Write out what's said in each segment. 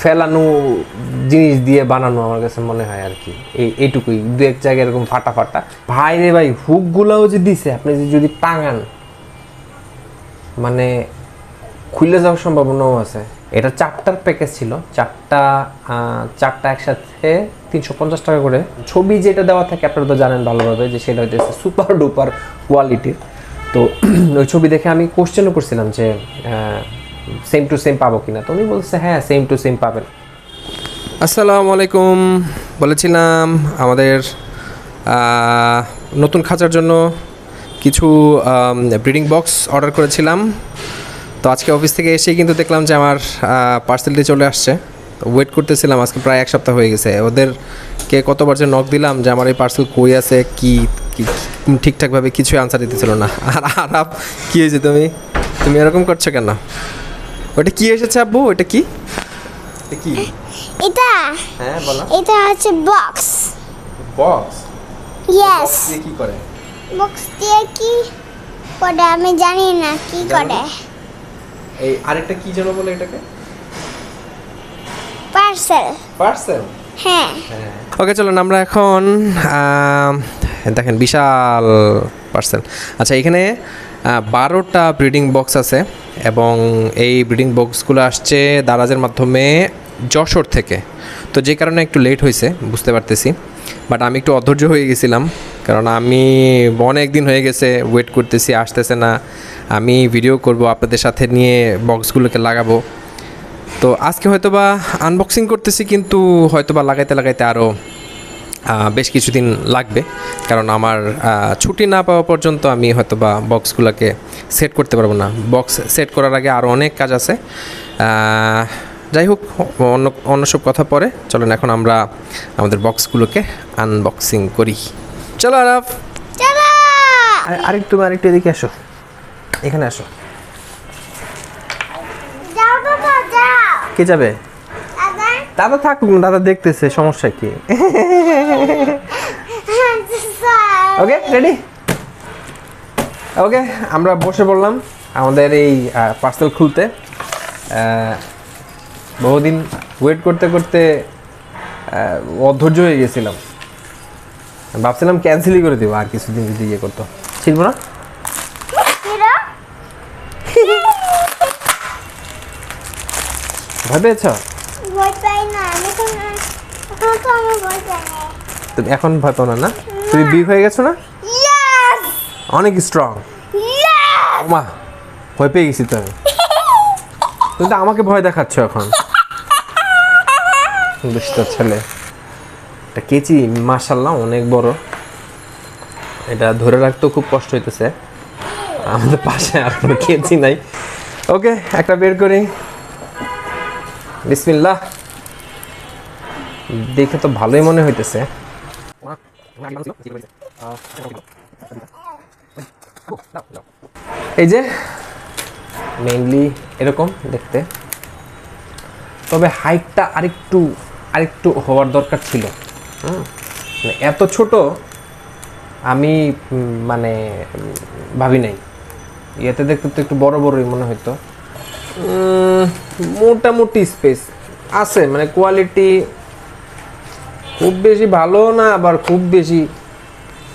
ফেলানো জিনিস দিয়ে বানানো আমার কাছে মনে হয় আর কি। এই এইটুকুই। দু এক জায়গায় এরকম ফাটা ফাটা। ভাই রে ভাই, হুকগুলোও যে দিছে, আপনি যদি টাঙান মানে খুলে যাওয়ার সম্ভাবনাও আছে। এটা চারটার প্যাকেজ ছিল। চারটা চারটা একসাথে তিনশো পঞ্চাশ টাকা করে। ছবি যেটা দেওয়া থাকে, আপনারা তো জানেন ভালোভাবে যে সেটা হইতেছে সুপার ডুপার কোয়ালিটির তো ওই ছবি দেখে আমি কোশ্চেনও করছিলাম যে সেম টু সেম পাবো কিনা? তো উনি বলছে হ্যাঁ সেম টু সেম পাবেন। আসসালামু আলাইকুম। বলেছিলাম আমাদের নতুন খাঁচার জন্য কিছু ব্রিডিং বক্স অর্ডার করেছিলাম। তো আজকে অফিস থেকে এসেই কিন্তু দেখলাম যে আমার পার্সেলটি চলে আসছে। ওয়েট করতেছিলাম, আজকে প্রায় এক সপ্তাহ হয়ে গেছে। ওদেরকে কতবার যে নক দিলাম যে আমার এই পার্সেল কই আছে, কি ঠিকঠাকভাবে কিছু আনসার দিতেছিল না। আর আরাপ কী হয়েছে তুমি? তুমি এরকম করছ কেন? ওটা কি এসেছে আব্বু? ওটা কি? এটা কি? এটা হ্যাঁ বলো। এটা হচ্ছে বক্স। বক্স? ইয়েস কি করে? বক্স দিয়ে কি করে আমি জানি না কি করে? এই আরেকটা কি যেন বলে এটাকে? পার্সেল পার্সেল হ্যাঁ। ওকে চলুন আমরা এখন দেখেন, বিশাল পার্সেল আচ্ছা এখানে বারোটা ব্রিডিং বক্স আছে এবং এই ব্রিডিং বক্সগুলো আসছে দারাজের মাধ্যমে যশোর থেকে। তো যে কারণে একটু লেট হয়েছে, বুঝতে পারতেছি। বাট আমি একটু অধৈর্য হয়ে গেছিলাম, কারণ আমি অনেক দিন হয়ে গেছে ওয়েট করতেছি, আসতেছে না। আমি ভিডিও করব, আপনাদের সাথে নিয়ে বক্সগুলোকে লাগাবো। তো আজকে হয়তোবা আনবক্সিং করতেছি, কিন্তু হয়তোবা লাগাইতে লাগাইতে আরও বেশ কিছুদিন লাগবে। কারণ আমার ছুটি না পাওয়া পর্যন্ত আমি হয়তো বা বক্সগুলোকে সেট করতে পারব না। বক্স সেট করার আগে আরও অনেক কাজ আছে। যাই হোক অন্য অন্য সব কথা পরে। চলেন এখন আমরা আমাদের বক্সগুলোকে আনবক্সিং করি। চলো আরাফ। আরেকটু আরেকটু এদিকে আসো। এখানে আসো। যাও দাদা যাও। কে যাবে? দাদা থাকুক দাদা দেখতেছে, সমস্যা কি? ওকে রেডি ওকে আমরা বসে পড়লাম আমাদের এই পার্সেল খুলতে। বহুদিন ওয়েট করতে করতে অধৈর্য হয়ে গেছিলাম। ভাবছিলাম ক্যান্সেলই করে দেবো, আর কিছুদিন যদি ইয়ে করতো। ছিল না পেয়েছ ভয় পাই না আমি তো এখন তো আমি ভয় পাই না তুমি এখন ভয় পাও না না? তুমি বিগ হয়ে গেছো না? অনেক স্ট্রং মা ভয় পেয়ে গেছি তো আমি। কিন্তু আমাকে ভয় দেখাচ্ছ এখন। দুষ্ট ছেলে। এটা কেচি মাশাল্লাহ অনেক বড়। এটা ধরে রাখতেও খুব কষ্ট হইতেছে। আমাদের পাশে আর কোনো কেচি নাই। ওকে একটা বের করি। বিসমিল্লাহ। দেখে তো ভালোই মনে হইতেছে। এই যে মেইনলি এরকম দেখতে। তবে হাইটটা আরেকটু আরেকটু হওয়ার দরকার ছিল। মানে এত ছোট আমি মানে ভাবি নাই। ইয়েতে দেখতে তো একটু বড় বড়ই মনে হইতো। মোটামুটি স্পেস আছে। মানে কোয়ালিটি খুব বেশি ভালো না, আবার খুব বেশি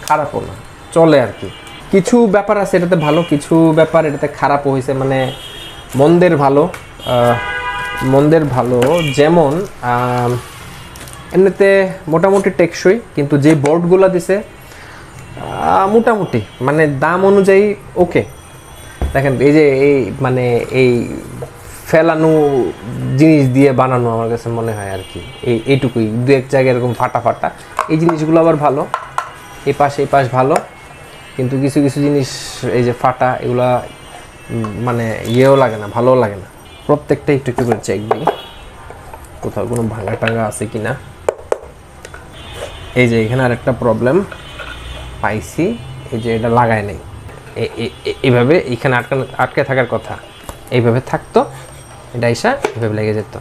খারাপও না। চলে আর কি। কিছু ব্যাপার আছে, এটাতে ভালো, কিছু ব্যাপার এটাতে খারাপও হয়েছে মানে মন্দের ভালো মন্দের ভালো যেমন এমনিতে মোটামুটি টেকসই, কিন্তু যে বোর্ডগুলো দিছে মোটামুটি মানে দাম অনুযায়ী ওকে দেখেন, এই যে এই মানে এই ফেলানো জিনিস দিয়ে বানানো আমার কাছে মনে হয় আর কি। এই, এইটুকুই। দু এক জায়গায় এরকম ফাটা ফাটা। এই জিনিসগুলো আবার ভালো। এই পাশ এই পাশ ভালো। কিন্তু কিছু কিছু জিনিস এই যে ফাটা, এগুলা মানে ইয়েও লাগে না, ভালোও লাগে না। প্রত্যেকটা একটু একটু করে চেক দিই। কোথাও কোনো ভাঙা টাঙ্গা আছে কি না এই যে এখানে আরেকটা প্রবলেম পাইছি। এই যে এটা লাগায় নেই। এইভাবে এখানে আটকানো, আটকে থাকার কথা। এইভাবে থাকতো। এটা এসা এভাবে লেগে যেত।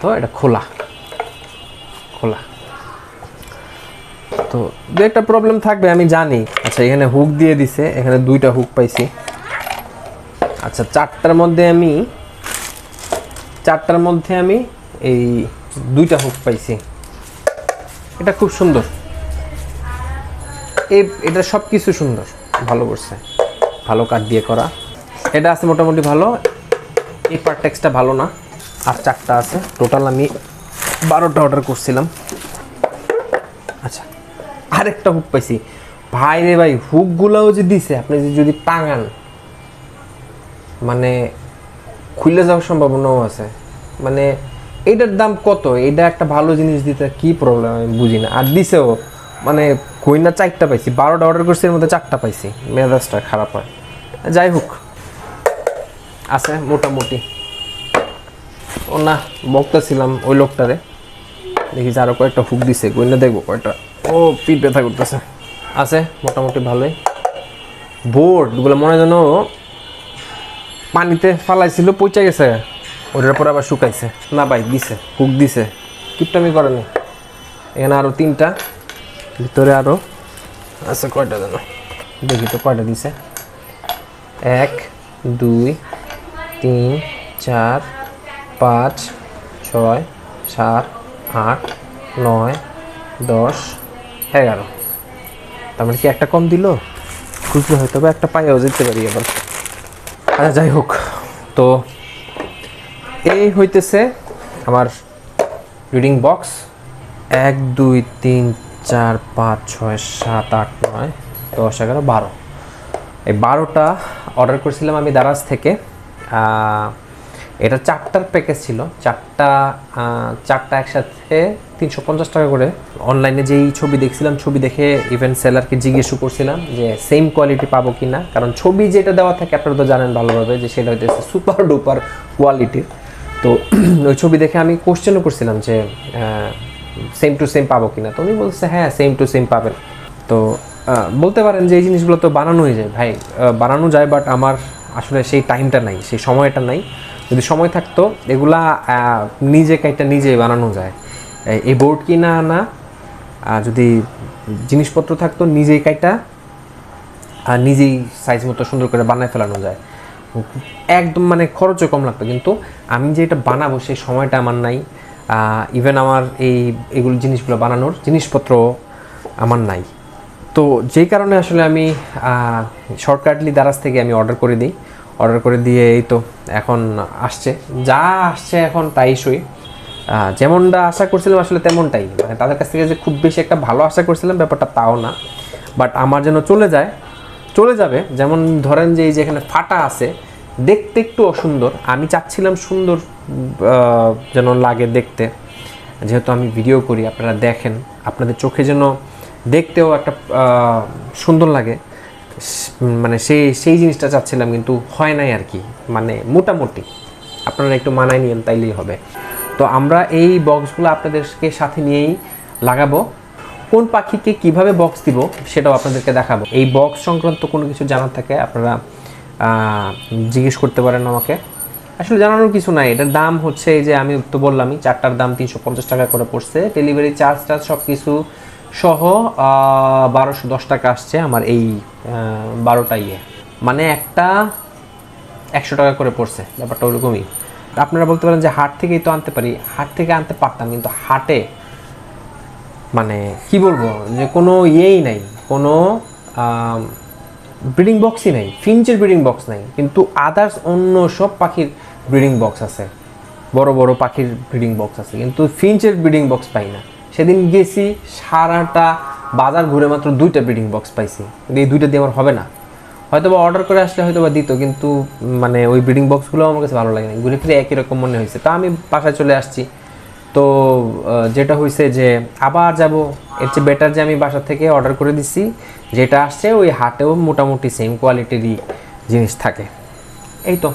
তো এটা খোলা। খোলা। তো দু একটা প্রবলেম থাকবে, আমি জানি। আচ্ছা এখানে হুক দিয়ে দিছে, এখানে দুইটা হুক পাইছি। আচ্ছা চারটার মধ্যে আমি, চারটার মধ্যে আমি এই দুইটা হুক পাইছি। এটা খুব সুন্দর। এই এটা সব কিছু সুন্দর। ভালো করছে। ভালো কাঠ দিয়ে করা। এটা আছে মোটামুটি ভালো। এই পার্টেক্সটা ভালো না। আর চারটা আছে। টোটাল আমি বারোটা অর্ডার করছিলাম। আচ্ছা আরেকটা হুক পাইছি। ভাই রে ভাই হুকগুলোও যে দিছে, আপনি যে যদি টাঙান মানে খুলে যাওয়ার সম্ভাবনাও আছে। মানে এইটার দাম কত? এটা একটা ভালো জিনিস দিতে কি প্রবলেম আমি বুঝি না। আর দিছেও মানে কইনা চারটা পাইছি। বারোটা অর্ডার করছি, এর মধ্যে চারটা পাইছি। মেজাজটা খারাপ হয়। যাই হোক। আছে মোটামুটি। ও না, বকতেছিলাম ওই লোকটারে। দেখি যে আরও কয়েকটা হুক দিছে কইনা দেখব কয়টা। ও পিঠ ব্যথা করতেছে। আছে, মোটামুটি ভালোই। বোর্ড বোর্ডগুলো মনে যেন পানিতে ফালাইছিল পচে গেছে। ওটার পর আবার শুকাইছে। না ভাই, দিছে, হুক দিছে। কিপটামি করেনি। এখানে আরও তিনটা, ভিতরে আরও আছে কয়টা যেন। দেখি তো কয়টা দিছে। এক, দুই তিন, চার, পাঁচ, ছয়, সাত, আট, নয়, দশ, এগারো। তার মানে কি একটা কম দিল? খুঁজলে হয়তো বা একটা পাইয়াও যেতে পারি আবার আচ্ছা যাই হোক। তো এই হইতেছে আমার রিডিং বক্স এক, দুই, তিন, চার, পাঁচ, ছয়, সাত, আট, নয়, দশ, এগারো, বারো। এই বারোটা অর্ডার করেছিলাম আমি দারাজ থেকে। এটা চারটার প্যাকেজ ছিল। চারটা চারটা একসাথে তিনশো পঞ্চাশ টাকা করে। অনলাইনে যেই ছবি দেখছিলাম, ছবি দেখে ইভেন সেলারকে জিজ্ঞেসও করছিলাম যে সেম কোয়ালিটি পাবো কি না কারণ ছবি যেটা দেওয়া থাকে, আপনারা তো জানেন ভালোভাবে যে সেটা হইতেছে সুপার ডুপার কোয়ালিটির তো ওই ছবি দেখে আমি কোশ্চেনও করছিলাম যে সেম টু সেম পাবো কিনা? তো উনি বলছে হ্যাঁ সেম টু সেম পাবেন। তো বলতে পারেন যে, এই জিনিসগুলো তো বানানো হয়ে যায়। ভাই বানানো যায় বাট আমার আসলে সেই টাইমটা নাই, সেই সময়টা নাই। যদি সময় থাকতো, এগুলা নিজে কাইটা নিজে বানানো যায়। এই- বোর্ড কিনা আনা যদি জিনিসপত্র থাকতো, নিজেই কাইটা, আর নিজেই সাইজ মতো সুন্দর করে বানায় ফেলানো যায়। একদম মানে খরচও কম লাগতো, কিন্তু আমি যে এটা বানাবো, সেই সময়টা আমার নাই। ইভেন আমার এই, এগুলো জিনিসগুলো বানানোর জিনিসপত্র আমার নাই। তো যেই কারণে আসলে আমি শর্টকাটলি দারাজ থেকে আমি অর্ডার করে দিই। অর্ডার করে দিয়ে এই তো এখন আসছে। যা আসছে এখন তাই সই। যেমনটা আশা করছিলাম আসলে তেমনটাই। মানে তাদের কাছ থেকে যে খুব বেশি একটা ভালো আশা করছিলাম ব্যাপারটা তাও না। বাট আমার যেন চলে যায়, চলে যাবে। যেমন ধরেন যে এই যে এখানে ফাটা আছে, দেখতে একটু অসুন্দর। আমি চাচ্ছিলাম সুন্দর যেন লাগে দেখতে। যেহেতু আমি ভিডিও করি, আপনারা দেখেন। আপনাদের চোখে যেন দেখতেও একটা সুন্দর লাগে। মানে সেই সেই জিনিসটা চাচ্ছিলাম কিন্তু হয় নাই আর কি। মানে মোটামুটি। আপনারা একটু মানায় নিয়েন, তাইলেই হবে। তো আমরা এই বক্সগুলো আপনাদেরকে সাথে নিয়েই লাগাবো। কোন পাখিকে কীভাবে বক্স দিব সেটাও আপনাদেরকে দেখাবো। এই বক্স সংক্রান্ত কোনো কিছু জানার থাকে, আপনারা জিজ্ঞেস করতে পারেন আমাকে। আসলে জানানোর কিছু নাই। এটার দাম হচ্ছে এই যে আমি তো বললামই, চারটার দাম তিনশো পঞ্চাশ টাকা করে পড়ছে। ডেলিভারি চার্জ টার্জ সব কিছু সহ বারোশো দশ টাকা আসছে আমার এই বারোটা ইয়ে। মানে একটা একশো টাকা করে পড়ছে, ব্যাপারটা ওরকমই। আপনারা বলতে পারেন যে হাট থেকেই তো আনতে পারি, হাট থেকে আনতে পারতাম, কিন্তু হাটে মানে কি বলব, যে কোনো ইয়েই নাই, কোনো ব্রিডিং বক্সই নাই, ফিঞ্চের ব্রিডিং বক্স নাই, কিন্তু আদার্স অন্য সব পাখির ব্রিডিং বক্স আছে, বড় বড় পাখির ব্রিডিং বক্স আছে, কিন্তু ফিঞ্চের ব্রিডিং বক্স পাই না। সেদিন গেছি সারাটা বাজার ঘুরে মাত্র দুইটা ব্রিডিং বক্স পাইছি। কিন্তু এই দুইটা দিয়ে আমার হবে না। হয়তো বা অর্ডার করে আসলে হয়তো বা দিত কিন্তু মানে ওই ব্রিডিং বক্সগুলো আমার কাছে ভালো লাগে না। ঘুরে ফিরে একই রকম মনে হয়েছে। তা আমি বাসায় চলে আসছি। তো যেটা হয়েছে যে আবার যাব। এর চেয়ে বেটার যে আমি বাসা থেকে অর্ডার করে দিছি যেটা আসছে ওই হাটেও মোটামুটি সেম কোয়ালিটিরই জিনিস থাকে। এই তো।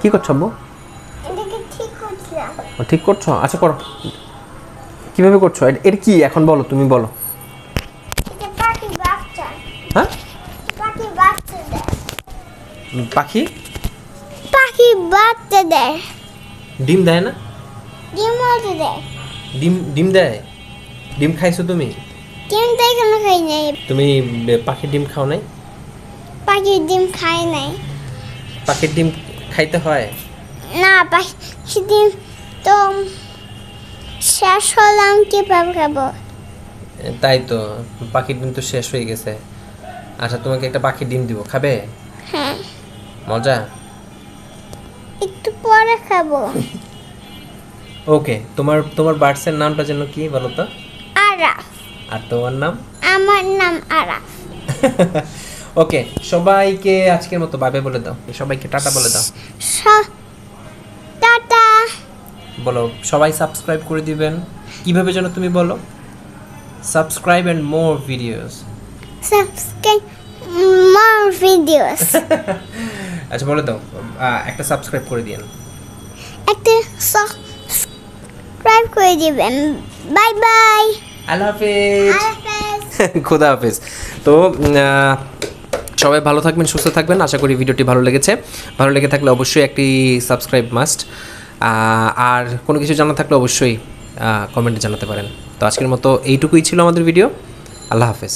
কী করছ আব্বু? ঠিক করছ? আচ্ছা করো। কীভাবে করছ? এটা কি? এখন বলো তুমি বলো। হ্যাঁ? পাখি বাচ্চা দেয়। পাখি? বাচ্চা দেয়। ডিম দেয় না? ডিম দেয়। ডিম ডিম দেয়? ডিম খাইছো তুমি? ডিম তো এখনও খাই নাই। তুমি পাখির ডিম খাও নাই? পাখির ডিম খাই নাই। পাখির ডিম খাইতে হয়? না পাখি ডিম তো শেষ হলাম কীভাবে খাব? তাই তো পাখির ডিম তো শেষ হয়ে গেছে। আচ্ছা তোমাকে একটা পাখির ডিম দিব খাবে? হ্যাঁ। মজা? একটু পরে খাব। ওকে তোমার তোমার বার্ডসের নামটা যেন কি বলো তো? আরাফ। আর তোমার নাম? আমার নাম আরাফ। ওকে সবাইকে আজকের মতো বাবে বলে দাও। সবাইকে টাটা বলে দাও। বলো সবাই সাবস্ক্রাইব করে দিবেন। কীভাবে যেন তুমি বলো? Subscribe and more videos subscribe more videos আচ্ছা বলে দাও একটা সাবস্ক্রাইব করে দিন একটা সাবস্ক্রাইব করে দিবেন। বাই বাই আল্লাহ হাফেজ। খোদা হাফেজ। তো সবাই ভালো থাকবেন সুস্থ থাকবেন। আশা করি ভিডিওটি ভালো লেগেছে। ভালো লেগে থাকলে অবশ্যই একটি সাবস্ক্রাইব মাস্ট আর কোনো কিছু জানা থাকলে অবশ্যই কমেন্টে জানাতে পারেন। তো আজকের মতো এইটুকুই ছিল আমাদের ভিডিও আল্লাহ হাফেজ।